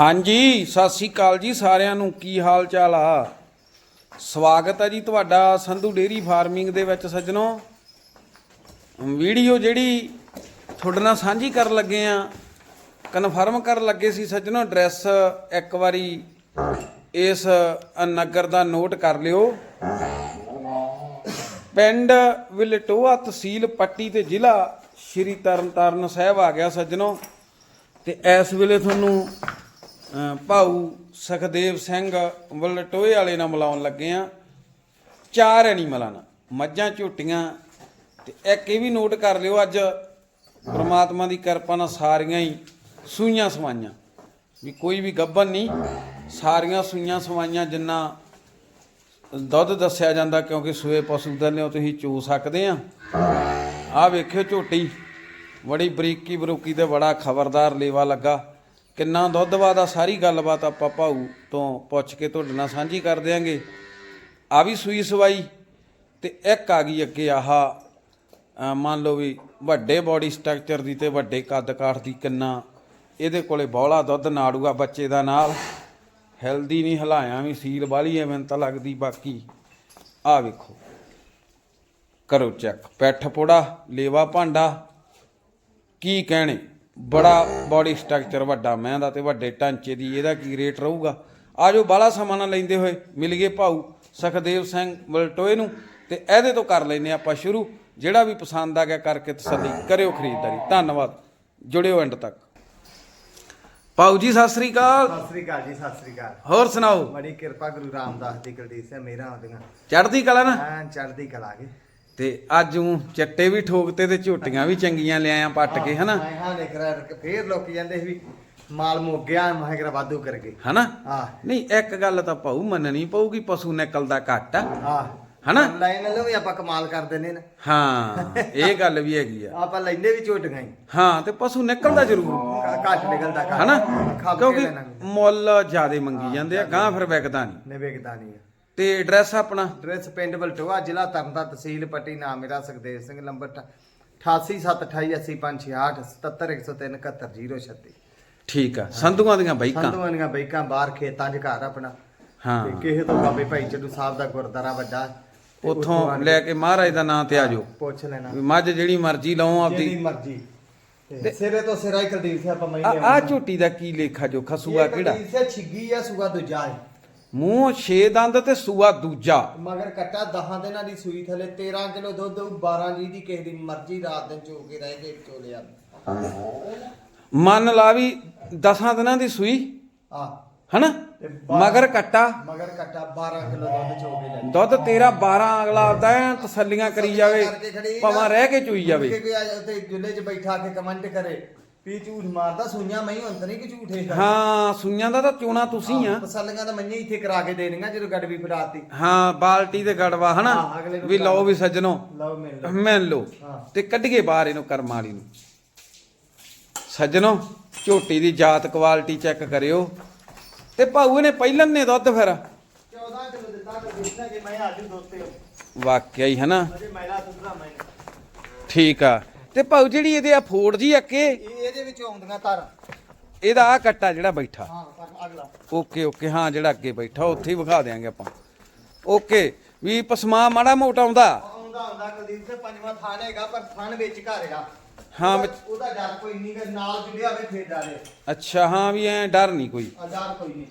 ਹਾਂਜੀ, ਸਤਿ ਸ੍ਰੀ ਅਕਾਲ ਜੀ ਸਾਰਿਆਂ ਨੂੰ। ਕੀ ਹਾਲ ਚਾਲ ਆ? ਸਵਾਗਤ ਹੈ ਜੀ ਤੁਹਾਡਾ ਸੰਧੂ ਡੇਰੀ ਫਾਰਮਿੰਗ ਦੇ ਵਿੱਚ ਸੱਜਣੋ। ਵੀਡੀਓ ਜਿਹੜੀ ਤੁਹਾਡੇ ਨਾਲ ਸਾਂਝੀ ਕਰਨ ਲੱਗੇ ਆ, ਕਨਫਰਮ ਕਰਨ ਲੱਗੇ ਸੀ ਸੱਜਣੋ, ਐਡਰੈਸ ਇੱਕ ਵਾਰੀ ਇਸ ਨਗਰ ਦਾ ਨੋਟ ਕਰ ਲਿਓ। ਪਿੰਡ ਵਿਲਟੋਆ ਤਹਿਸੀਲ ਪੱਟੀ ਤੇ ਜ਼ਿਲ੍ਹਾ ਸ਼੍ਰੀ ਤਰਨਤਾਰਨ ਸਾਹਿਬ ਆ ਗਿਆ ਸੱਜਣੋ। ਤੇ ਇਸ ਵੇਲੇ ਤੁਹਾਨੂੰ ਭਾਊ ਸੁਖਦੇਵ ਸਿੰਘ ਵਲਟੋਏ ਵਾਲੇ ਨਾਲ ਮਿਲਾਉਣ ਲੱਗੇ ਆ। ਚਾਰ ਐਨੀਮਲਾਂ ਨਾਲ ਮੱਝਾਂ ਝੋਟੀਆਂ ਤੇ ਇੱਕ ਇਹ ਵੀ ਨੋਟ ਕਰ ਲਿਓ ਅੱਜ। ਪ੍ਰਮਾਤਮਾ ਦੀ ਕਿਰਪਾ ਨਾਲ ਸਾਰੀਆਂ ਹੀ ਸੂਈਆਂ ਸਵਾਈਆਂ। ਵੀ ਕੋਈ ਵੀ ਗੱਭਣ ਨਹੀਂ ਸਾਰੀਆਂ ਸੂਈਆਂ ਸਵਾਈਆਂ ਜਿੰਨਾ ਦੁੱਧ ਦੱਸਿਆ ਜਾਂਦਾ ਕਿਉਂਕਿ ਸੂਏ ਪਸ਼ੂ ਦਾ ਲਿਓ ਤੁਸੀਂ ਚੋ ਸਕਦੇ ਆ। ਆ ਵੇਖਿਓ ਝੋਟੀ। ਬੜੀ ਬਰੀਕੀ ਬਰੂਕੀ ਤੇ ਬੜਾ ਖਬਰਦਾਰ ਲੇਵਾ ਲੱਗਾ। ਕਿੰਨਾ ਦੁੱਧ ਵਾ ਦਾ ਸਾਰੀ ਗੱਲਬਾਤ ਆਪਾਂ ਭਾਊ ਤੋਂ ਪੁੱਛ ਕੇ ਤੁਹਾਡੇ ਨਾਲ ਸਾਂਝੀ ਕਰ ਦਿਆਂਗੇ। ਆ ਵੀ ਸੂਈ ਸਵਾਈ ਤੇ ਇੱਕ ਆ ਗਈ ਅੱਗੇ ਆਹਾ। ਮੰਨ ਲਓ ਵੀ ਵੱਡੇ ਬਾਡੀ ਸਟਰਕਚਰ ਦੀ ਤੇ ਵੱਡੇ ਕੱਦ ਕਾਠ ਦੀ ਕਿੰਨਾ ਇਹਦੇ ਕੋਲੇ ਬੌਲਾ ਦੁੱਧ ਨਾੜੂਗਾ ਬੱਚੇ ਦਾ ਨਾਲ। ਹੈਲਦੀ ਨਹੀਂ, ਹਲਾਇਆ ਵੀ ਸੀਲ ਵਾਲੀ ਐ ਮੈਨੂੰ ਤਾਂ ਲੱਗਦੀ, ਬਾਕੀ ਆ ਵੇਖੋ। ਕਰੋ ਚੈੱਕ ਪੈਠ ਪੋੜਾ, ਲੇਵਾ ਭਾਂਡਾ, ਕੀ ਕਹਿਣੇ? ਬੜਾ ਬਾਡੀ ਸਟਰਕਚਰ ਵੱਡਾ ਮੈਂ ਦਾ ਤੇ ਵੱਡੇ ਢਾਂਚੇ ਦੀ ਇਹਦਾ ਕੀ ਰੇਟ ਰਹੂਗਾ? ਆਜੋ ਬਾਲਾ ਸਮਾਂ ਨਾ ਲੈਂਦੇ ਹੋਏ ਮਿਲ ਗਏ ਭਾਊ ਸੁਖਦੇਵ ਸਿੰਘ ਵਲਟੋਏ ਨੂੰ ਤੇ ਇਹਦੇ ਤੋਂ ਕਰ ਲੈਨੇ ਆਪਾਂ ਸ਼ੁਰੂ। ਜਿਹੜਾ ਵੀ ਪਸੰਦ ਆ ਗਿਆ ਕਰਕੇ ਤਸੱਲੀ ਕਰਿਓ ਖਰੀਦਦਾਰੀ। ਧੰਨਵਾਦ। ਜੁੜਿਓ ਐਂਡ ਤੱਕ। ਭਾਊ ਜੀ ਸਤਿ ਸ੍ਰੀ ਅਕਾਲ। ਸਤਿ ਸ੍ਰੀ ਅਕਾਲ ਜੀ ਸਤਿ ਸ੍ਰੀ ਅਕਾਲ। ਹੋਰ ਸੁਣਾਓ? ਬੜੀ ਕਿਰਪਾ ਗੁਰੂ ਰਾਮਦਾਸ ਦੀ ਕੁਲਦੀਪ ਸਿੰਘ ਮੇਰਾ ਆਉਂਦੀਆਂ ਚੜ੍ਹਦੀ ਕਲਾ ਨਾ? ਐਨ ਚੜ੍ਹਦੀ ਕਲਾ ਕੇ ਤੇ ਅੱਜ ਉਹ ਚੱਟੇ ਵੀ ਠੋਕਤੇ ਤੇ ਝੋਟੀਆਂ ਵੀ ਚੰਗੀਆਂ ਲਿਆਇਆ ਪੱਟ ਕੇ ਹਨਾ? ਮੈਂ ਹਾਂ ਲਿਖ ਰਿਹਾ ਫੇਰ ਲੋਕੀ ਜਾਂਦੇ ਸੀ ਵੀ ਮਾਲ ਮੁੱਕ ਗਿਆ ਮੈਂ ਕਿਹਾ ਵਾਧੂ ਕਰ ਗਏ। ਹਨਾ? ਆ ਨਹੀਂ ਇੱਕ ਗੱਲ ਤਾਂ ਭਾਊ ਮੰਨਣੀ ਪਊਗੀ ਪਸ਼ੂ ਨਿਕਲਦਾ ਘੱਟ ਆ। ਹਨਾ? ਲਾਈਨ ਲੋ ਵੀ ਆਪਾਂ ਕਮਾਲ ਕਰ ਦਿੰਦੇ ਨੇ ਹਾਂ ਇਹ ਗੱਲ ਵੀ ਹੈਗੀ ਆ। ਆਪਾਂ ਲੈਂਦੇ ਵੀ ਝੋਟੀਆਂ ਹੀ। ਹਾਂ ਤੇ ਪਸ਼ੂ ਨਿਕਲਦਾ ਜ਼ਰੂਰ। ਘੱਟ ਨਿਕਲਦਾ ਘੱਟ। ਹਨਾ? ਕਿਉਂਕਿ ਮੁੱਲ ਜ਼ਿਆਦੇ ਮੰਗੀ ਜਾਂਦੇ ਆ ਗਾਂ ਫਿਰ ਵਿਕਦਾ ਨਹੀਂ। ਨੇ ਵੇਖਦਾ ਨਹੀਂ। ਤੇ ਐਡਰੈਸ ਆਪਣਾ? ਡਰੈਸ ਪਿੰਡ ਬਲਟੋਆ ਜ਼ਿਲ੍ਹਾ ਤਰਨਤਾਰਨ ਤਹਿਸੀਲ ਪੱਟੀ ਨਾਮ ਮੇਰਾ ਸੁਖਦੇਵ ਸਿੰਘ ਨੰਬਰ 8878805103 ਠੀਕ ਆ। ਸੰਧੂਆਂ ਦੀਆਂ ਬਾਈਕਾਂ? ਸੰਧੂਆਂ ਦੀਆਂ ਬੈਕਾਂ ਬਾਹਰ ਖੇਤਾਂ 'ਚ ਘਰ ਆਪਣਾ। ਹਾਂ। ਤੇ ਕਿਸੇ ਤੋਂ ਬਾਬੇ ਭਾਈ ਚੱਲੂ ਸਾਹਿਬ ਦਾ ਗੁਰਦਾਰਾ ਵੱਡਾ। ਉੱਥੋਂ ਲੈ ਕੇ ਮਹਾਰਾਜ ਦਾ ਨਾਂ ਤੇ ਆ ਜਾਓ। ਪੁੱਛ ਲੈਣਾ। ਮੱਝ ਜਿਹੜੀ ਮਰਜ਼ੀ ਜਿਹਦੀ ਆਪਦੀ। ਮਰਜ਼ੀ। ਤੇ ਸਿਰੇ ਤੋਂ ਸਿਰਾ ਹੀ ਕੁਲਦੀਪ ਸਿੰਘ ਆਪਾਂ ਮੈਂ ਆ ਆ ਝੋਟੀ ਦਾ ਕੀ ਲੇਖਾ ਜੋਖਾ ਸੂਆ ਕਿਹੜਾ? ਸਿੰਘ ਛਿੱਗੀ ਆ ਸੂਆ ਦੂਜਾ ਹੈ ਮੂੰਹ ਛੇ ਦੰਦ ਤੇ ਸੂਆ ਦੂਜਾ। ਮਗਰ ਕੱਟਾ 10 ਦਿਨਾਂ ਦੀ ਸੂਈ ਥਲੇ 13 ਕਿਲੋ ਦੁੱਧ ਹੋਊ, 12 ਜੀ ਦੀ ਕਿਸੇ ਦੀ ਮਰਜ਼ੀ ਰਾਤ ਦਿਨ ਚੋ ਕੇ ਰਹਿ ਕੇ ਚੋ ਲਿਆ ਮੰਨ ਲਾ ਵੀ 10 ਦਿਨਾਂ ਦੀ ਸੂਈ। ਆ ਹਨਾ? ਮਗਰ ਕੱਟਾ। ਮਗਰ ਕੱਟਾ 12 ਕਿਲੋ ਦੁੱਧ ਚੋ ਕੇ ਲੈ ਦੁੱਧ ਤੇਰਾ 12 ਅਗਲਾ ਆਪਦਾ ਐਂ ਤਸੱਲੀਆਂ ਕਰੀ ਜਾਵੇ। ਭਾਵੇਂ ਰਹਿ ਕੇ ਚੂਈ ਕਿ ਜਾਵੇ ਕੋਈ ਜੁੱਲੇ 'ਚ ਬੈਠਾ ਕੇ ਕਮੈਂਟ ਕਰੇ। ਵੀ ਝੂਠ ਮਾਰਦਾ ਸੁਣਿਆ ਮੈਂ ਹੀ ਹੁੰਦਾ ਨਹੀਂ ਕਿ ਝੂਠੇ ਹਾਂ ਸੁਈਆਂ ਦਾ ਤਾਂ ਚੋਣਾ ਤੁਸੀਂ ਆ। ਤਸੱਲੀਆਂ ਤਾਂ ਮੰਨੇ ਇੱਥੇ ਕਰਾ ਕੇ ਦੇਣੀਆਂ ਜਦੋਂ ਗੱਡ ਵੀ ਫੜਾਤੀ। ਹਾਂ ਬਾਲਟੀ ਤੇ ਗੜਵਾ ਹਨਾ? ਵੀ ਲਓ ਵੀ ਸੱਜਣੋ। ਲਓ ਮਿਲ ਲਓ। ਮਿਲ ਲਓ। ਤੇ ਕੱਢੀਏ ਬਾਹਰ ਇਹਨੂੰ ਕਰਮ ਵਾਲੀ ਨੂੰ। ਸੱਜਣੋ ਝੋਟੀ ਦੀ ਜਾਤ ਕੁਆਲਿਟੀ ਚੈੱਕ ਕਰਿਓ। ਤੇ ਭਾਊ ਇਹਨੇ ਪਹਿਲਨ ਨੇ ਦੁੱਧ ਫਿਰ? 14 ਕਿਲੋ ਦਿੱਤਾ ਕਿ ਦਿੱਤਾ ਕਿ ਮੈਂ ਆਜੂ ਦੋਤੇ ਵਾਕਿਆ ਹੀ ਹਨਾ? ਠੀਕ ਆ। ਤੇ ਭਾਊ ਜਿਹੜੀ ਇਹਦੇ ਆ ਫੋੜ ਜੀ ਅੱਕੇ ਇਹ ਇਹਦੇ ਵਿੱਚ ਆਉਂਦੀਆਂ ਧਾਰਾਂ ਇਹਦਾ ਆ ਕੱਟਾ ਜਿਹੜਾ ਬੈਠਾ। ਹਾਂ ਪਰ ਅਗਲਾ। ਓਕੇ ਓਕੇ ਹਾਂ ਜਿਹੜਾ ਅੱਗੇ ਬੈਠਾ ਉੱਥੇ ਹੀ ਵਿਖਾ ਦਿਆਂਗੇ ਆਪਾਂ। ਓਕੇ ਵੀ ਪਸਮਾ ਮਾੜਾ ਮੋਟਾ ਆਉਂਦਾ? ਆਉਂਦਾ ਆਉਂਦਾ ਕੁਲਦੀਪ ਸਿੰਘ ਪੰਜਵਾਂ ਥਾਨ ਹੈਗਾ ਪਰ ਥਾਨ ਵਿੱਚ ਘਰ ਆ। ਹਾਂ, ਵਿੱਚ- ਉਹਦਾ ਡਰ ਕੋਈ ਨਹੀਂ ਕਿ ਨਾਲ ਜੁੜਿਆ ਹੋਵੇ ਫੇਰ ਡਰੇ ਅੱਛਾ ਹਾਂ ਵੀ ਐ ਡਰ ਨਹੀਂ ਕੋਈ। ਆ ਡਰ ਕੋਈ ਨਹੀਂ।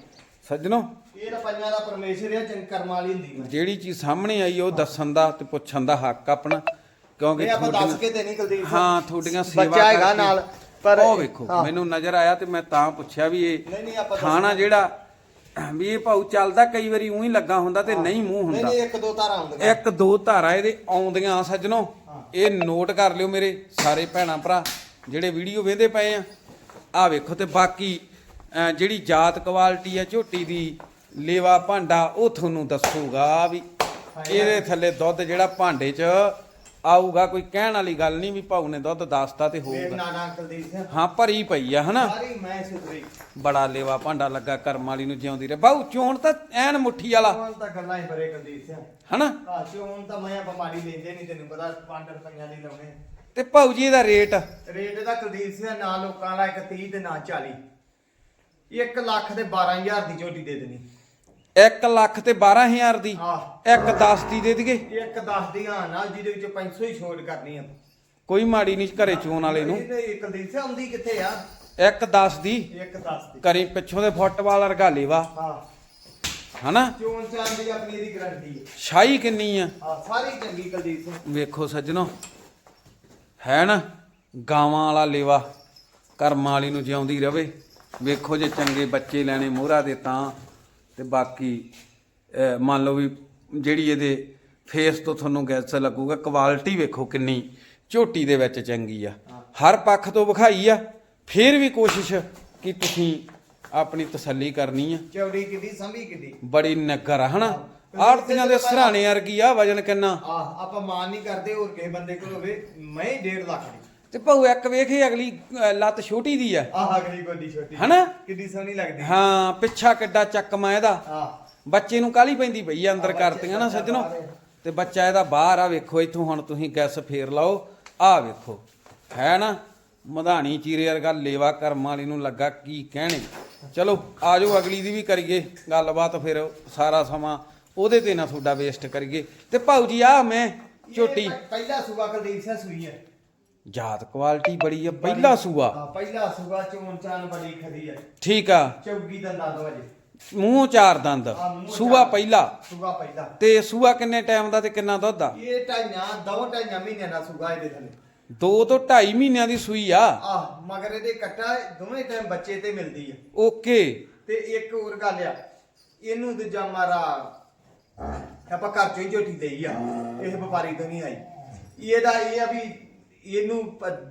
ਸੱਜਣੋ? ਇਹ ਤਾਂ ਪੰਜਾਂ ਦਾ ਪਰਮੇਸ਼ਰ ਹੈ ਵਾਲੀ ਹੁੰਦੀ ਹੈ ਜਿਹੜੀ ਚੀਜ਼ ਸਾਹਮਣੇ ਆਈ ਉਹ ਦੱਸਣ ਦਾ ਤੇ ਪੁੱਛਣ ਦਾ ਹੱਕ ਆਪਣਾ। ਕਿਉਂਕਿ ਇਹ ਆਪਾਂ ਦੱਸ ਕੇ ਤੇ ਨਹੀਂ ਕੁਲਦੀਪ ਸਿੰਘ। ਹਾਂ ਤੁਹਾਡੀਆਂ ਸੇਵਾ ਬੱਚਾ ਹੈਗਾ ਕਰਕੇ- ਨਾਲ ਪਰ ਉਹ ਵੇਖੋ ਹਾਂ। ਮੈਨੂੰ ਨਜ਼ਰ ਆਇਆ ਤੇ ਮੈਂ ਤਾਂ ਪੁੱਛਿਆ ਵੀ ਨਹੀਂ, ਨਹੀਂ, ਇਹ ਆਪਾਂ ਦੱਸਣਾ। ਜਿਹੜਾ ਵੀ ਇਹ ਭਾਊ ਚੱਲਦਾ ਕਈ ਵਾਰੀ ਉਹੀ ਲੱਗਾ ਹੁੰਦਾ ਤੇ ਨਹੀਂ ਮੂੰਹ ਨਹੀਂ ਹੁੰਦਾ ਨਹੀਂ ਇੱਕ ਦੋ ਧਾਰਾਂ ਆਉਂਦੀਆਂ ਇੱਕ ਦੋ ਧਾਰਾ ਇਹਦੇ ਆਉਂਦੀਆਂ ਆ ਸੱਜਣੋ। ਇਹ ਨੋਟ ਕਰ ਲਿਓ ਮੇਰੇ ਸਾਰੇ ਭੈਣਾ ਭਰਾ ਜਿਹੜੇ ਵੀਡੀਓ ਵੇਖਦੇ ਪਏ ਆ ਆ ਵੇਖੋ ਤੇ ਬਾਕੀ ਅਹ, ਜਿਹੜੀ ਜਾਤ ਕੁਆਲਿਟੀ ਆ ਝੋਟੀ ਦੀ ਲੇਵਾ ਭਾਂਡਾ ਉਹ ਤੁਹਾਨੂੰ ਦੱਸੂਗਾ ਵੀ ਇਹਦੇ ਥੱਲੇ ਦੁੱਧ ਜਿਹੜਾ ਭਾਂਡੇ 'ਚ ਆਊਗਾ ਕੋਈ ਕਹਿਣ ਵਾਲੀ ਗੱਲ ਨਹੀਂ ਵੀ ਭਾਊ ਨੇ ਦੁੱਧ ਦੱਸਤਾ ਤੇ ਹੋਊਗਾ। ਨਾਨਾ ਕੁਲਦੀਪ ਸਿੰਘ। ਹਾਂ ਭਰੀ ਪਈ ਆ ਹਨਾ? ਸਾਰੀ ਮੈਂ ਸੁਧਰੀ ਬੜਾ ਲੇਵਾ ਭਾਂਡਾ ਲੱਗਾ ਕਰਮ ਵਾਲੀ ਨੂੰ ਜਿਉਂਦੀ ਰਹੇ। ਬਾਊ ਚੋਣ ਤਾਂ ਐਨ ਮੁੱਠੀ ਵਾਲਾ। ਹੁਣ ਤਾਂ ਗੱਲਾਂ ਹੀ ਬਰੇ ਕੁਲਦੀਪ ਸਿੰਘ। ਹਨਾ? ਆ ਚੋਣ ਤਾਂ ਮੈਂ ਬਿਮਾਰੀ ਲੈਂਦੇ ਨਹੀਂ ਤੈਨੂੰ ਪਤਾ 5 ਰੁਪਈਆਂ ਦੀ ਲਾਉਣੇ। ਤੇ ਭਾਊ ਜੀ ਇਹਦਾ ਰੇਟ? ਰੇਟ ਦਾ ਕੁਲਦੀਪ ਸਿੰਘ ਨਾ ਲੋਕਾਂ ਦਾ ਇੱਕ 30 ਤੇ ਨਾ 40 1 ਲੱਖ ਦੇ 12000 ਦੀ ਝੋਟੀ ਦੇ ਦੇਣੀ। 1 ਲੱਖ ਤੇ 12000 ਦੀ। ਆਹ ਇੱਕ 10 ਦੀ ਦੇ ਦਈਏ। ਇੱਕ 10 ਦੀ ਹਾਂ ਨਾਲ ਜਿਹਦੇ ਵਿੱਚ 500 ਹੀ ਛੋਟ ਕਰਨੀ ਆ। ਕੋਈ ਮਾੜੀ ਨਹੀਂ ਘਰੇ ਚੋਣ ਵਾਲੇ ਨੂੰ। ਆਉਂਦੀ ਕਿੱਥੇ ਆ? ਇੱਕ 10 ਦੀ। ਇੱਕ 10 ਦੀ। ਕਰੀ ਪਿੱਛੋਂ ਦੇ ਫੁੱਟਬਾਲ ਵਰਗਾ ਲੇਵਾ। ਹਾਂ। ਹਨਾ? ਚੋਣ ਚਾਂ ਦੀ ਆਪਣੀ ਦੀ ਗਰੰਟੀ ਹੈ ਸ਼ਾਹੀ ਕਿੰਨੀ ਆ? ਆ ਸਾਰੀ ਚੰਗੀ ਕੁਲਦੀਪ ਸਿੰਘ। ਵੇਖੋ ਸੱਜਣੋ ਹੈ ਨਾ? ਗਾਵਾਂ ਵਾਲਾ ਲੇਵਾ ਕਰਮਾਂ ਵਾਲੀ ਨੂੰ ਜਿਉਂਦੀ ਰਵੇ। ਵੇਖੋ ਜੇ ਚੰਗੇ ਬੱਚੇ ਲੈਣੇ ਮੋਹਰਾ ਦੇ ਤਾਂ ਤੇ ਬਾਕੀ ਮੰਨ ਲਓ ਵੀ ਜਿਹੜੀ ਇਹਦੇ ਫੇਸ ਤੋਂ ਤੁਹਾਨੂੰ ਗੈਸ ਲੱਗੂਗਾ ਕੁਆਲਿਟੀ ਵੇਖੋ ਕਿੰਨੀ ਝੋਟੀ ਦੇ ਵਿੱਚ ਚੰਗੀ ਆ। ਹਰ ਪੱਖ ਤੋਂ ਵਿਖਾਈ ਆ ਫੇਰ ਵੀ ਕੋਸ਼ਿਸ਼ ਕਿ ਤੁਸੀਂ ਆਪਣੀ ਤਸੱਲੀ ਕਰਨੀ ਆ। ਚੌੜੀ ਕਿੱਡੀ ਸੰਭੀ ਕਿੱਡੀ। ਬੜੀ ਨਗਰ ਆ ਹਨਾ? ਆੜਤੀਆਂ ਦੇ ਸਰਾਣੇ ਵਰਗੀ ਆ ਵਜਨ ਕਿੰਨਾ? ਆ ਆਪਾਂ ਮਾਨ ਨਹੀਂ ਕਰਦੇ ਹੋਰ ਕਿਸੇ ਬੰਦੇ ਕੋਲ ਹੋਵੇ ਮੈਂ 1.5 ਲੱਖ ਦੀ। ਤੇ ਭਾਊ ਇੱਕ ਵੇਖੇ ਅਗਲੀ ਅਹ, ਲੱਤ ਛੋਟੀ ਦੀ ਆ। ਆਹ ਅਗਲੀ ਗੋਡੀ ਛੋਟੀ। ਹਨਾ? ਕਿੱਡੀ ਸੋਹਣੀ ਲੱਗਦੀ। ਹਾਂ ਪਿੱਛਾ ਕਿੱਡਾ ਚੱਕਮਾ ਇਹਦਾ। ਆ ਬੱਚੇ ਨੂੰ ਕਾਲੀ ਪੈਂਦੀ ਪਈ ਆ ਅੰਦਰ ਕਰਤੀਆਂ ਨਾ ਸੱਜਣੋ ਤੇ ਬੱਚਾ ਇਹਦਾ ਬਾਹਰ ਆ ਵੇਖੋ ਇੱਥੋਂ ਹੁਣ ਤੁਸੀਂ ਗੈਸ ਫੇਰ ਲਾਓ। ਆ ਵੇਖੋ। ਹੈ ਨਾ? ਮਧਾਣੀ ਚੀਰੇ ਵਰਗਾ ਲੇਵਾ ਕਰਮ ਵਾਲੀ ਨੂੰ ਲੱਗਾ ਕੀ ਕਹਿਣੇ। ਚਲੋ ਆਜੋ ਅਗਲੀ ਦੀ ਵੀ ਕਰੀਏ ਗੱਲਬਾਤ ਫਿਰ ਸਾਰਾ ਸਮਾਂ। ਉਹਦੇ ਤੇ ਨਾ ਤੁਹਾਡਾ ਵੇਸਟ ਕਰੀਏ। ਤੇ ਭਾਊ ਜੀ ਆ ਮੈਂ ਝੋਟੀ। ਪ- ਪਹਿਲਾ ਸੂਆ ਕੁਲਦੀਪ ਸਿੰਘ ਸੂਈ ਹੈ। ਜਾਤ ਕੁਆਲਿਟੀ ਬੜੀ ਆ ਪਹਿਲਾ ਸੂਆ। ਹਾਂ ਪਹਿਲਾ ਸੂਆ ਚੋਣ ਚਾਨ ਬੜੀ ਖਦੀ ਹੈ ਠੀਕ ਆ। ਚੌਗੀ ਦੰਦਾਂ ਤੋਂ ਅਜੇ ਮੂੰਹ ਚਾਰ ਦੰਦ। ਆ, ਮੂੰਹ ਸੂਆ ਚਾਰ। ਪਹਿਲਾ। ਸੂਆ ਪਹਿਲਾ। ਤੇ ਸੂਆ ਕਿੰਨੇ ਟਾਈਮ ਦਾ ਤੇ ਕਿੰਨਾ ਦੁੱਧ ਆ? ਇਹ ਢਾਈਆਂ ਦੋ ਢਾਈਆਂ ਮਹੀਨਿਆਂ ਦਾ ਸੂਆ ਇਹਦੇ ਥੱਲੇ। ਦੋ ਤੋਂ 2.5 ਮਹੀਨਿਆਂ ਦੀ ਸੂਈ ਆ? ਆਹ ਮਗਰ ਇਹਦੇ ਕੱਟਾ ਦੋਵੇਂ ਟਾਈਮ ਬੱਚੇ ਤੇ ਮਿਲਦੀ ਹੈ ਓਕੇ। ਤੇ ਇੱਕ ਹੋਰ ਗੱਲ ਆ ਇਹਨੂੰ ਦੂਜਾ ਮਾਰਾ ਆਪਾਂ ਘਰ ਚੋਂ ਹੀ ਝੋਟੀ ਦੇਈ ਆ। ਇਹ ਵਪਾਰੀ ਤੋਂ ਨਹੀਂ ਆਈ। ਇਹਦਾ ਇਹ ਆ ਵੀ ਇਹਨੂੰ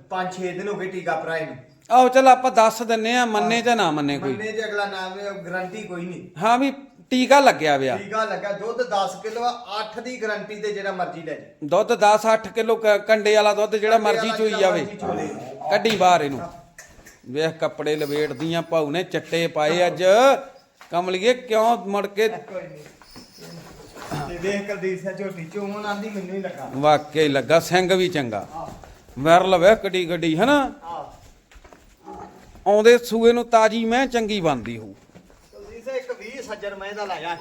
5-6 ਦਿਨ ਹੋ ਗਏ ਟੀਕਾ ਭਰਾਏ ਨੂੰ। ਆਓ ਚਲ ਆਪਾਂ ਦੱਸ ਦਿੰਨੇ ਆ ਮੰਨੇ ਜਾਂ ਨਾ ਮੰਨੇ ਕੋਈ। ਮੰਨੇ ਜੇ ਅਗਲਾ ਨਾਮ ਗਰੰਟੀ ਕੋਈ ਨਹੀਂ। ਹਾਂ ਵੀ ਟੀਕਾ ਲੱਗਿਆ ਵਿਆ। ਟੀਕਾ ਲੱਗਾ ਦੁੱਧ 10 ਕਿਲੋ ਆ 8 ਦੀ ਗਰੰਟੀ ਤੇ ਜਿਹੜਾ ਮਰਜ਼ੀ ਲੈ ਜਾ ਦੁੱਧ 10 8 ਕਿਲੋ ਕੰਡੇ ਵਾਲਾ ਦੁੱਧ ਜਿਹੜਾ ਮਰਜ਼ੀ ਚੋਈ ਜਾਵੇ। ਚੋ। ਕੱਢੀ ਬਾਹਰ ਇਹਨੂੰ। ਵੇਖ ਕੱਪੜੇ ਲਵੇੜਦੀਆਂ ਭਾਊ ਨੇ ਚੱਟੇ ਪਾਏ ਅੱਜ। ਕਮਲੀਏ ਕਿਉਂ ਮੁੜ ਕੇ ਤੇ ਵੇਖ ਕੁਲਦੀਪ ਸਿੰਘ ਝੋਟੀ ਚੋਣ ਆਂਦੀ ਮੈਨੂੰ ਹੀ ਲੱਗਾ। ਵਾਕਈ ਲੱਗਾ ਸਿੰਘ ਵੀ ਚੰਗਾ। ਵਿਰਲ ਵੇ ਕਡੀ ਗੱਡੀ ਹਨਾ? ਆ ਆਉਂਦੇ ਸੂਏ ਨੂੰ ਤਾਜੀ ਮੈਂ ਚੰਗੀ ਬਣਦੀ ਹੋਊ। ਕੁਲਦੀਪ ਸਿੰਘ ਇੱਕ 20 ਸੱਜਣ ਮੈਂ ਦਾ ਲਾਇਆ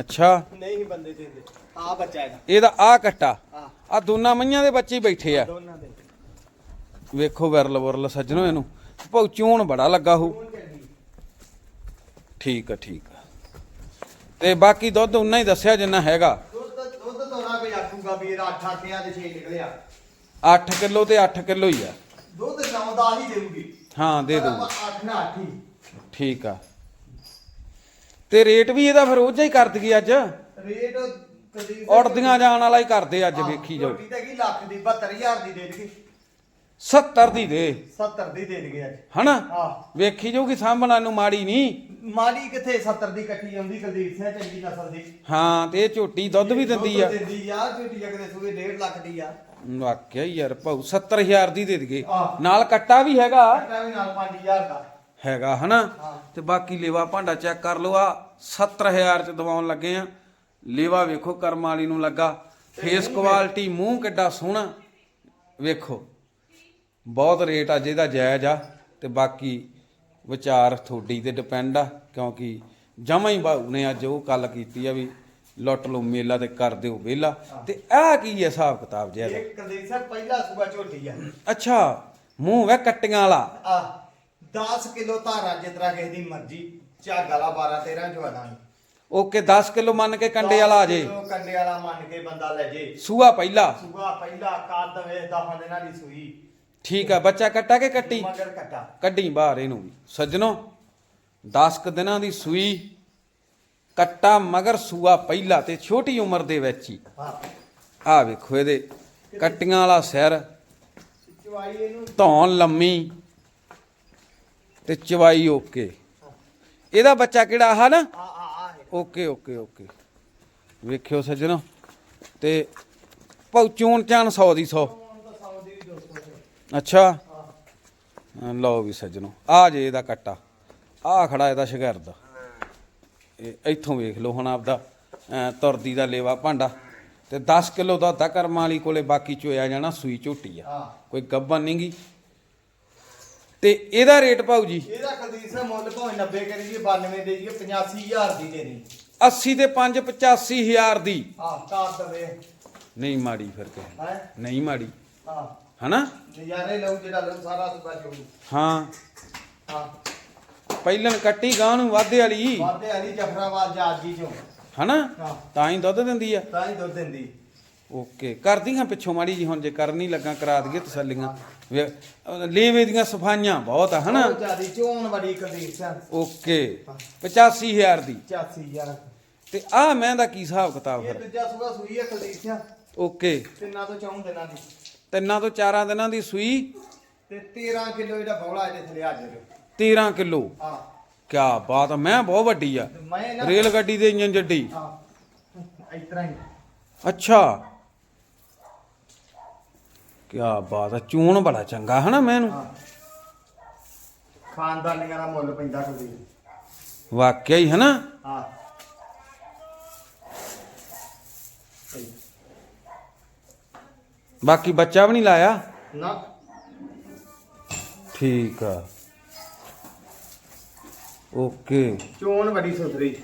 ਅੱਛਾ। ਨਹੀਂ ਹੀ ਬੰਦੇ ਦਿੰਦੇ ਆ ਬੱਚਾ ਇਹਦਾ। ਇਹਦਾ ਆ ਕੱਟਾ। ਆ ਦੋਨਾਂ ਮਈਆਂ ਦੇ ਬੱਚੇ ਹੀ ਬੈਠੇ ਆ। ਦੋਨਾਂ ਦੇ। ਵੇਖੋ ਵਿਰਲ ਵਿਰਲ ਸੱਜਣੋ ਇਹਨੂੰ। ਭਾਉ ਚੂਣ ਬੜਾ ਲੱਗਾ ਚੰਗੀ ਠੀਕ ਆ ਠੀਕ ਆ। ਤੇ ਬਾਕੀ ਦੁੱਧ ਉਨਾ ਹੀ ਦੱਸਿਆ ਜਿੰਨਾ ਹੈਗਾ। ਦੁੱਧ ਦੁੱਧ ਤੋਰਾ ਕੋਈ ਆਖੂਗਾ ਵੀ ਇਹਦਾ 8 8 ਆ ਤੇ 6 ਨਿਕਲਿਆ 8 ਕਿਲੋ ਤੇ 8 ਕਿਲੋ ਹੀ ਆ। ਦੁੱਧ 9 ਦਾ ਹੀ ਦੇਊਗੀ। ਹਾਂ ਦੇ ਪਰ ਦੂੰ ਆਪਾਂ 8 ਨਾ 8 ਹੀ। ਠੀਕ ਆ। ਤੇ ਰੇਟ ਵੀ ਇਹਦਾ ਫਿਰ ਉਹ ਜਿਹਾ ਹੀ ਕਰ ਦਈਏ ਅੱਜ। ਰੇਟ ਕਦੀ ਉੜਦੀਆਂ ਜਾਣ ਵਾਲਾ ਹੀ ਕਰਦੇ ਅੱਜ ਵੇਖੀ ਜਾਓ। ਝੋਟੀ ਤਾਂ ਕੀ ਲੱਖ ਦੀ 72000 ਦੀ ਦੇ ਦੇਗੇ। 70 ਦੀ ਦੇ। 70 ਦੀ ਦੇ ਦੇਗੇ ਅੱਜ। ਹਨਾ? ਆ ਵੇਖੀ ਜਾਊਗੀ ਸਾਂਭਣਾ ਨੂੰ ਮਾੜੀ ਨਹੀਂ। ਮਾਲੀ ਕਿੱਥੇ 70 ਦੀ ਇਕੱਠੀ ਆਉਂਦੀ ਕੁਲਦੀਪ ਸਿੰਘ ਚੰਗੀ ਨਸਲ ਦੀ। ਹਾਂ ਤੇ ਇਹ ਝੋਟੀ ਦੁੱਧ ਵੀ ਦਿੰਦੀ ਆ। ਦਿੰਦੀ ਆ ਝੋਟੀ ਅਗਲੇ ਸੂਏ 1.5 ਲੱਖ ਦੀ ਆ। ਵਾਕਿਆ ਹੀ ਯਾਰ ਭਾਊ 70000 ਦੀ ਦੇ ਦਈਏ। ਆਹ। ਨਾਲ ਕੱਟਾ ਵੀ ਹੈਗਾ। ਕੱਟਾ ਵੀ ਨਾਲ 5000 ਦਾ। ਹੈਗਾ ਹਨਾ? ਹਾਂ। ਤੇ ਬਾਕੀ ਲੇਵਾ ਭਾਂਡਾ ਚੈੱਕ ਕਰ ਲਓ ਆ 70000 ਚ ਦਵਾਉਣ ਲੱਗੇ ਆ। ਲੇਵਾ ਵੇਖੋ ਕਰਮ ਵਾਲੀ ਨੂੰ ਲੱਗਾ। ਫੇਸ ਕੁਆਲਿਟੀ ਮੂੰਹ ਕਿੱਡਾ ਸੋਹਣਾ। ਵੇਖੋ ਬਹੁਤ ਰੇਟ ਅੱਜ ਇਹਦਾ ਜਾਇਜ਼ ਆ। ਤੇ ਬਾਕੀ ਵਿਚਾਰ ਤੁਹਾਡੀ ਤੇ ਡਿਪੈਂਡ ਆ ਕਿਉਂਕਿ ਜਮਾ ਹੀ ਬਾਹੂ ਨੇ ਅੱਜ ਉਹ ਗੱਲ ਕੀਤੀ ਆ ਵੀ ਲੁੱਟ ਲਓ ਮੇਲਾ ਤੇ ਕਰ ਦਿਓ ਵਿਹਲਾ ਤੇ ਆਹ ਕੀ ਹੈ ਹਿਸਾਬ ਕਿਤਾਬ ਜਿਹਾ ਇਹਦਾ? ਇਹ ਕੁਲਦੀਪ ਸਿੰਘ ਪਹਿਲਾ ਸੂਆ ਝੋਟੀ ਆ। ਅੱਛਾ ਮੂੰਹ ਵੇ ਕੱਟੀਆਂ ਵਾਲਾ। ਆ 10 ਕਿਲੋ ਧਾਰਾ ਜਿਤਰਾ ਕਿਸੇ ਦੀ ਮਰਜ਼ੀ ਝਾਗ ਵਾਲਾ 12 13 ਚਵਾਦਾ ਓਕੇ 10 ਕਿਲੋ ਮੰਨ ਕੇ ਕੰਡੇ ਵਾਲਾ ਆ ਜੇ। ਕੰਡੇ ਵਾਲਾ ਮੰਨ ਕੇ ਬੰਦਾ ਲੈ ਜੇ। ਸੂਆ ਪਹਿਲਾ। ਸੂਆ ਪਹਿਲਾ ਕੱਦ ਵੇ ਦਫਾਂ ਦੇ ਨਾਲ ਦੀ ਸੂਈ। ਠੀਕ ਆ ਬੱਚਾ ਕੱਟਾ ਕੇ ਕੱਟੀ? ਮਗਰ ਕੱਟਾ। ਕੱਢੀ ਬਾਹਰ ਇਹਨੂੰ ਵੀ। ਸੱਜਣੋ 10 ਕੁ ਦਿਨਾਂ ਦੀ ਸੂਈ। ਕੱਟਾ ਮਗਰ ਸੂਆ ਪਹਿਲਾ ਤੇ ਛੋਟੀ ਉਮਰ ਦੇ ਵਿੱਚ ਹੀ। ਹਾਂ ਆ ਵੇਖੋ ਇਹਦੇ, ਕੱਟੀਆਂ ਵਾਲਾ ਸਿਰ, ਧੌਣ ਲੰਮੀ ਤੇ ਚਵਾਈ ਓਕੇ। ਇਹਦਾ ਬੱਚਾ ਕਿਹੜਾ ਆਹ ਨਾ? Okay okay okay. ਵੇਖਿਓ ਸੱਜਣੋ, ਤੇ ਭਾਉ ਚੂਣ ਚਾਣ 100 ਦੀ 100 ਅੱਛਾ। ਲਓ ਵੀ ਸੱਜਣੋ ਆ ਜੇ ਇਹਦਾ ਕੱਟਾ ਆ ਖੜਾ ਇਹਦਾ ਸ਼ਗਰਦ। ਇਹ ਇੱਥੋਂ ਵੇਖ ਲਓ ਹੁਣ ਆਪਦਾ ਤੁਰਦੀ ਦਾ ਲੇਵਾ ਭਾਂਡਾ ਤੇ 10 ਕਿਲੋ ਦਾ ਅੱਧਾ ਕਰਮ ਵਾਲੀ ਕੋਲੇ ਬਾਕੀ ਚੋਇਆ ਜਾਣਾ ਸੂਈ ਝੋਟੀ ਆ। ਕੋਈ ਗੱਬਨ ਨਹੀਂਗੀ ਤੇ ਇਹਦਾ ਰੇਟ ਭਾਊ ਜੀ। ਇਹਦਾ ਕੁਲਦੀਪ ਸਿੰਘ ਮੁੱਲ ਭਾਵੇਂ 90 ਕਰੀ ਜੀ 92 ਦੇ ਜੀ 85000 ਦੀ ਦੇ ਦੀ। 80 ਤੇ 5 85000 ਦੀ। ਹਾਂ ਕਾਸ ਦਵੇ। ਨਹੀਂ ਮਾੜੀ ਫਿਰ ਕੇ ਨਹੀਂ ਮਾੜੀ। ਹਾਂ। ਹਨਾ? ਨਜ਼ਾਰੇ ਲਊ ਜਿਹੜਾ ਲਊ ਸਾਰਾ ਸੁਬਾ ਜੋ ਹਾਂ। ਹਾਂ। ਪਹਿਲਣ ਕੱਟੀ ਗਾਂ ਨੂੰ ਵਾਧੇ ਵਾਲੀ। ਵਾਦੇ ਅਲੀ ਜਫਰਾਬਾਦ ਜਾਜੀ ਚੋਂ। ਹਨਾ? ਹਾਂ। ਤਾਂ ਹੀ ਦੁੱਧ ਦਿੰਦੀ ਆ। ਤਾਂ ਹੀ ਦੁੱਧ ਦਿੰਦੀ। ਓਕੇ ਕਰਦੀ ਹਾਂ ਪਿੱਛੋਂ ਮਾੜੀ ਜੀ ਹੁਣ ਜੇ ਕਰਨ ਨਹੀਂ ਲੱਗਾ ਕਰਾ ਦਈਏ ਤਸੱਲੀਆਂ। ਵੇ- ਅਹ ਲੇਵੇ ਦੀਆਂ ਸਫਾਈਆਂ ਬਹੁਤ ਆ ਹਨਾ? ਬਹੁਤ ਜ਼ਿਆਦੀ ਚੋਣ ਬੜੀ ਕੁਲਦੀਪ ਸਿੰਘ ਓਕੇ 85000 ਦੀ। 84000 ਤੇ ਆ ਮੈਂ ਦਾ ਕੀ ਹਿਸਾਬ ਕਿਤਾਬ ਇਹ ਫਿਰ ਦੂਜਾ ਸੁਬਾ ਸੂਈ ਹੈ ਸਿੰਘ ਓਕੇ। ਤਿੰਨਾਂ ਤੋਂ ਚੌਂ ਦਿਨਾਂ ਦੀ। ਤਿੰਨਾਂ ਤੋਂ ਚਾਰਾਂ ਦਿਨਾਂ ਦੀ ਸੂਈ। ਤੇ 13 ਕਿਲੋ ਇਹਦਾ ਬੌਲਾ ਇਹਦੇ ਥਲੇ ਆ ਜਾਵੇ। 13 ਕਿਲੋ। ਹਾਂ। ਕਿਆ ਬਾਤ ਆ ਮੈਂ ਬਹੁਤ ਵੱਡੀ ਆ। ਤੇ ਮੈਂ ਨਾ ਰੇਲ ਗੱਡੀ ਦੇ ਇੰਜਨ ਜੱਡੀ। ਹਾਂ। ਇਸ ਤਰ੍ਹਾਂ ਹੀ। ਅੱਛਾ। ਕਿਆ ਬਾਤ ਆ ਚੂਣ ਬੜਾ ਚੰਗਾ ਹਨਾ ਮੈਨੂੰ। ਖਾਨਦਾਨੀਆਂ ਦਾ ਮੁੱਲ ਪੈਂਦਾ ਕੁਲਦੀਪ ਵਾਕਿਆ ਹੀ ਹਨਾ। ਹਾਂ। ਬਾਕੀ ਬੱਚਾ ਵੀ ਨਹੀਂ ਲਾਇਆ? ਨਾ। ਠੀਕ ਆ। ਓਕੇ। ਚੋਣ ਬੜੀ ਸੁਥਰੀ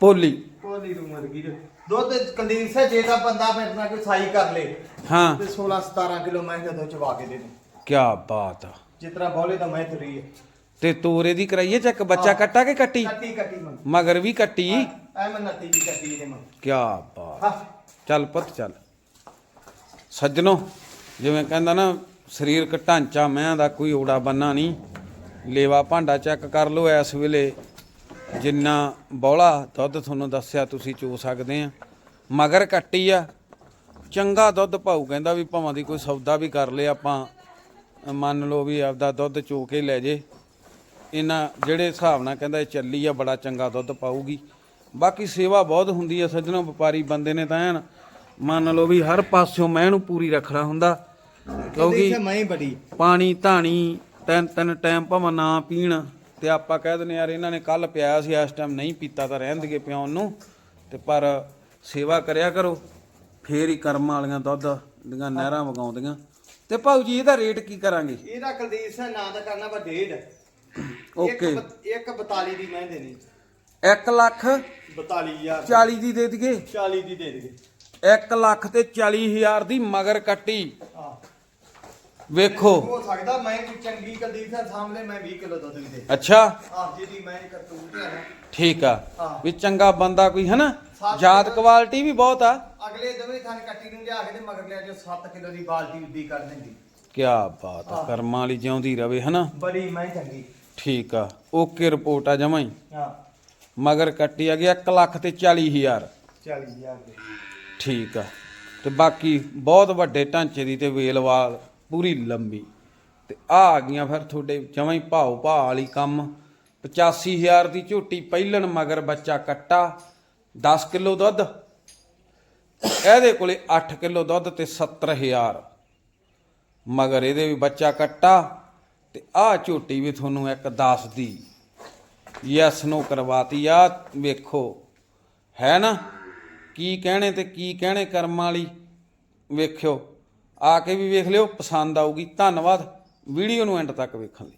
ਪੋਲੀ ਕੋਲੀ ਨੂੰ ਮੁਰਗੀ ਦੇ ਦੁੱਧ ਕੁਲਦੀਪ ਸਿੰਘ ਜੇ ਤਾਂ ਬੰਦਾ ਮੇਰੇ ਨਾਲ ਕੋਈ ਸਾਈ ਕਰ ਲੇ ਹਾਂ। ਤੇ 16 17 ਕਿਲੋ ਮੈਂ ਜਦੋਂ ਚਵਾ ਕੇ ਦੇ ਦੂੰ। ਕਿਆ ਬਾਤ ਆ। ਜਿਤਨਾ ਬੋਲੇ ਤਾਂ ਮੈਂ ਤੁਰੀ ਹੈ ਤੇ ਤੋਰੇ ਦੀ ਕਰਾਈਏ ਚੱਕ ਬੱਚਾ ਹਾਂ। ਕੱਟਾ ਕੇ ਕੱਟੀ? ਕੱਟੀ ਕੱਟੀ ਮਗਰ ਵੀ ਕੱਟੀ? ਐ ਮੈਂ ਨੱਤੀ ਦੀ ਕੱਟੀ ਇਹਦੇ ਮੈਂ। ਕਿਆ ਬਾਤ। ਹਾਂ। ਚੱਲ ਪੁੱਤ ਚੱਲ। ਸੱਜਣੋ ਜਿਵੇਂ ਕਹਿੰਦਾ ਨਾ ਸਰੀਰਕ ਢਾਂਚਾ ਮੈਂ ਦਾ ਕੋਈ ਓੜਾ ਬੰਨਾ ਨਹੀਂ। ਲੇਵਾ ਭਾਂਡਾ ਚੈੱਕ ਕਰ ਲਓ ਇਸ ਵੇਲੇ। ਜਿੰਨਾ ਬੌਲਾ ਦੁੱਧ ਤੁਹਾਨੂੰ ਦੱਸਿਆ ਤੁਸੀਂ ਚੋ ਸਕਦੇ ਆ। ਮਗਰ ਕੱਟੀ ਆ। ਚੰਗਾ ਦੁੱਧ ਭਾਊ ਕਹਿੰਦਾ ਵੀ ਭਾਵਾਂ ਦੀ ਕੋਈ ਸੌਦਾ ਵੀ ਕਰ ਲੇ ਆਪਾਂ। ਮੰਨ ਲਓ ਵੀ ਆਪਦਾ ਦੁੱਧ ਚੋ ਕੇ ਲੈ ਜੇ। ਇਹਨਾਂ ਜਿਹੜੇ ਹਿਸਾਬ ਨਾਲ ਕਹਿੰਦਾ ਇਹ ਚੱਲੀ ਆ ਬੜਾ ਚੰਗਾ ਦੁੱਧ ਪਾਊਗੀ। ਬਾਕੀ ਸੇਵਾ ਬਹੁਤ ਹੁੰਦੀ ਆ ਸੱਜਣੋ ਵਪਾਰੀ ਬੰਦੇ ਨੇ ਤਾਂ ਐਨ। ਮੰਨ ਲਓ ਵੀ ਹਰ ਪਾਸਿਓਂ ਮੈਂ ਇਹਨੂੰ ਪੂਰੀ ਰੱਖਣਾ ਹੁੰਦਾ। ਕਿਉਂਕਿ ਮੈਂ ਬੜੀ। ਪਾਣੀ ਧਾਣੀ ਤਿੰਨ ਤਿੰਨ ਟਾਈਮ ਭਾਵੇਂ ਨਾ ਪੀਣ ਤੇ ਆਪਾਂ ਕਹਿ ਦਿੰਦੇ ਯਾਰ ਇਹਨਾਂ ਨੇ ਕੱਲ ਪਿਆਇਆ ਸੀ ਇਸ ਟਾਈਮ ਨਹੀਂ ਪੀਤਾ ਤਾਂ ਰਹਿਣ ਦੇਗੇ ਪਿਆਉਣ ਨੂੰ ਤੇ ਪਰ ਸੇਵਾ ਕਰਿਆ ਕਰੋ ਫੇਰ ਹੀ ਕਰਮ ਵਾਲੀਆਂ ਦੁੱਧ ਦੀਆਂ ਨਹਿਰਾਂ ਵਗਾਉਂਦੀਆਂ। ਤੇ ਭਾਊ ਜੀ ਇਹਦਾ ਰੇਟ ਕੀ ਕਰਾਂਗੇ? ਇਹਦਾ ਕੁਲਦੀਪ ਸਿੰਘ ਨਾਂ ਦਾ ਕਰਨਾ ਵਾ ਡੇਢ। ਓਕੇ ਇੱਕ ਬ- ਇੱਕ 42 ਦੀ ਮੈਂ ਦੇਣੀ। 1 ਲੱਖ 42000 40 ਦੀ ਦੇ ਦਈਏ। 40 ਦੀ ਦੇ ਦੇ 1 ਲੱਖ ਤੇ 40 ਹਜ਼ਾਰ ਦੀ ਮਗਰ ਕੱਟੀ। ਵੇਖੋ। ਹੋ ਸਕਦਾ ਮੈਂ ਕੋਈ ਚੰਗੀ ਕੁਲਦੀਪ ਸਿੰਘ ਸਾਹਮਣੇ ਮੈਂ 20 ਕਿਲੋ ਦੁੱਧ ਵੀ ਦੇ ਅੱਛਾ। ਆਹ ਜਿਹਦੀ ਮੈਂ ਕਰਤੂਤ ਹੈ ਨਾ ਠੀਕ ਆ। ਹਾਂ। ਵੀ ਚੰਗਾ ਬੰਦਾ ਕੋਈ ਹਨਾ? ਸੱਤ ਜਾਤ ਕੁਆਲਿਟੀ ਵੀ ਬਹੁਤ ਆ। ਅਗਲੇ ਦੋਵੇਂ ਥਾਂ ਕੱਟੀ ਨੂੰ ਲਿਆ ਕੇ ਤੇ ਮਗਰ ਲਿਆ ਜੋ 7 ਕਿਲੋ ਦੀ ਬਾਲਟੀ ਉੱਦੀ ਕਰ ਦਿੰਦੀ। ਕਿਆ ਬਾਤ ਆ ਕਰਮਾਂ ਵਾਲੀ ਜਿਉਂਦੀ ਰਵੇ ਹਨਾ? ਬੜੀ ਮੈਂ ਚੰਗੀ। ਠੀਕ ਆ ਓਕੇ ਰਿਪੋਰਟ ਆ ਜਮਾਂ ਹੀ। ਹਾਂ। ਮਗਰ ਕੱਟੀ ਆ ਗਿਆ 1 ਲੱਖ ਤੇ 40 ਹਜ਼ਾਰ। 40000 ਦੇ। ਠੀਕ ਆ। ਤੇ ਬਾਕੀ ਬਹੁਤ ਵੱਡੇ ਢਾਂਚੇ ਦੀ ਤੇ ਵੇਲਵਾਲ ਪੂਰੀ ਲੰਬੀ। ਤੇ ਆ ਆ ਗਈਆਂ ਫਿਰ ਤੁਹਾਡੇ ਜਮਾਂ ਹੀ ਭਾਓ ਭਾ ਵਾਲੀ ਕੰਮ। 85000 ਦੀ ਝੋਟੀ ਪਹਿਲਣ ਮਗਰ ਬੱਚਾ ਕੱਟਾ 10 ਕਿਲੋ ਦੁੱਧ। ਇਹਦੇ ਕੋਲੇ 8 ਕਿਲੋ ਦੁੱਧ ਤੇ 70000 ਮਗਰ ਇਹਦੇ ਵੀ ਬੱਚਾ ਕੱਟਾ, ਤੇ ਆਹ ਝੋਟੀ ਵੀ ਤੁਹਾਨੂੰ ਇੱਕ 10 ਦੀ। ਯੈਸ, ਨੂੰ ਕਰਵਾਤੀ। ਆ ਵੇਖੋ, ਹੈ ਨਾ? ਕੀ ਕਹਿਣੇ ਤੇ ਕੀ ਕਹਿਣੇ ਕਰਮਾਂ ਵਾਲੀ? ਵੇਖਿਓ। ਆ ਕੇ ਵੀ ਵੇਖ ਲਿਓ ਪਸੰਦ ਆਊਗੀ। ਧੰਨਵਾਦ। ਵੀਡੀਓ ਨੂੰ ਐਂਡ ਤੱਕ ਵੇਖਣ ਲਈ।